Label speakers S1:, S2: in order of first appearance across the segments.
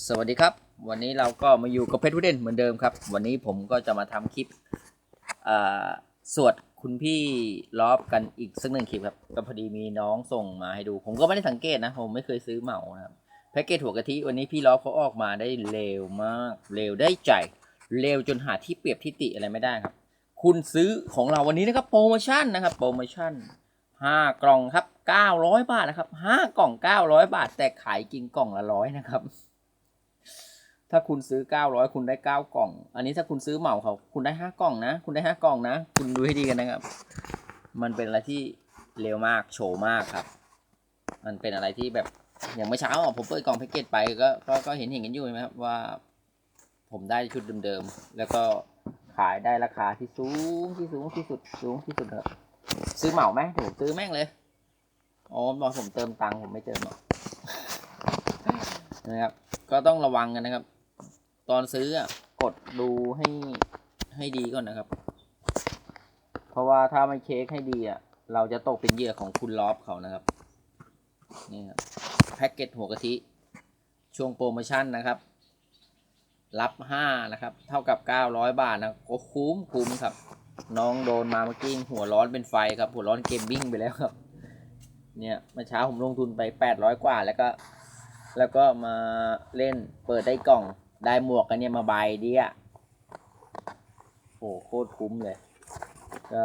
S1: สวัสดีครับ วันนี้เราก็มาอยู่กับเพชรพุดเด่นเหมือนเดิมครับ วันนี้ผมก็จะมาทำคลิปสวดคุณพี่ลอบกันอีกสักหนึ่งคลิปครับก็พอดีมีน้องส่งมาให้ดู ผมก็ไม่ได้สังเกตนะ ผมไม่เคยซื้อเหมานะครับแพ็กเกจหัวกะทิวันนี้พี่ลอบเขาออกมาได้เร็วมาก เร็วได้ใจ เร็วจนหาที่เปรียบที่ติอะไรไม่ได้ครับ คุณซื้อของเราวันนี้นะครับโปรโมชั่นนะครับโปรโมชั่นห้ากล่องครับเก้าร้อยบาทนะครับห้ากล่องเก้าร้อยบาท แต่ขายกินกล่องละร้อยนะครับ ถ้าคุณซื้อเก้าร้อยคุณได้เก้ากล่อง อันนี้ถ้าคุณซื้อเหมาเขาคุณได้ห้ากล่องนะ คุณได้ห้ากล่องนะ คุณดูให้ดีกันนะครับ มันเป็นอะไรที่เร็วมาก โฉมากครับ มันเป็นอะไรที่แบบอย่างเมื่อเช้าอะผมเปิดกล่องแพ็กเกจไปก็ก็ก็เห็นเห็นกันอยู่ใช่ไหมครับว่า ผมได้ชุดเดิมๆ แล้วก็ขายได้ราคาที่สูงที่สูงที่สุดสูงที่สุดครับซื้อเหมาไหมเดี๋ยวผมซื้อแม่งเลยอ๋อบอกผมเติมตังค์ผมไม่เติมหรอกนะครับ ก็ต้องระวังกันนะครับ ตอนซื้ออะกดดูให้ให้ดีก่อนนะครับ เพราะว่าถ้าไม่เช็คให้ดีอะ เราจะตกเป็นเหยื่อของคุณลอฟเขานะครับ นี่ครับแพ็กเกจหัวกะทิ ช่วงโปรโมชั่นนะครับ รับห้านะครับ เท่ากับเก้าร้อยบาทนะก็คุ้มคุ้มครับ น้องโดนมาเมื่อกี้หัวร้อนเป็นไฟครับ หัวร้อนเกมบิ้งไปแล้วครับ เนี่ยเมื่อเช้าผมลงทุนไปแปดร้อยกว่าแล้วก็ แล้วก็มาเล่นเปิดได้กล่อง ได้หมวกกันเนี่ยมาใบเดียโอ้โคตรคุ้มเลย ก็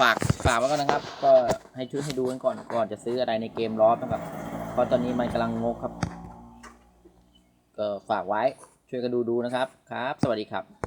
S1: ฝากฝากไว้ก่อนนะครับ ก็ให้ชุดให้ดูกันก่อนก่อนจะซื้ออะไรในเกมลอฟนะครับ เพราะตอนนี้มันกำลังงกครับ ก็ฝากไว้ช่วยกันดูดูนะครับครับ สวัสดีครับ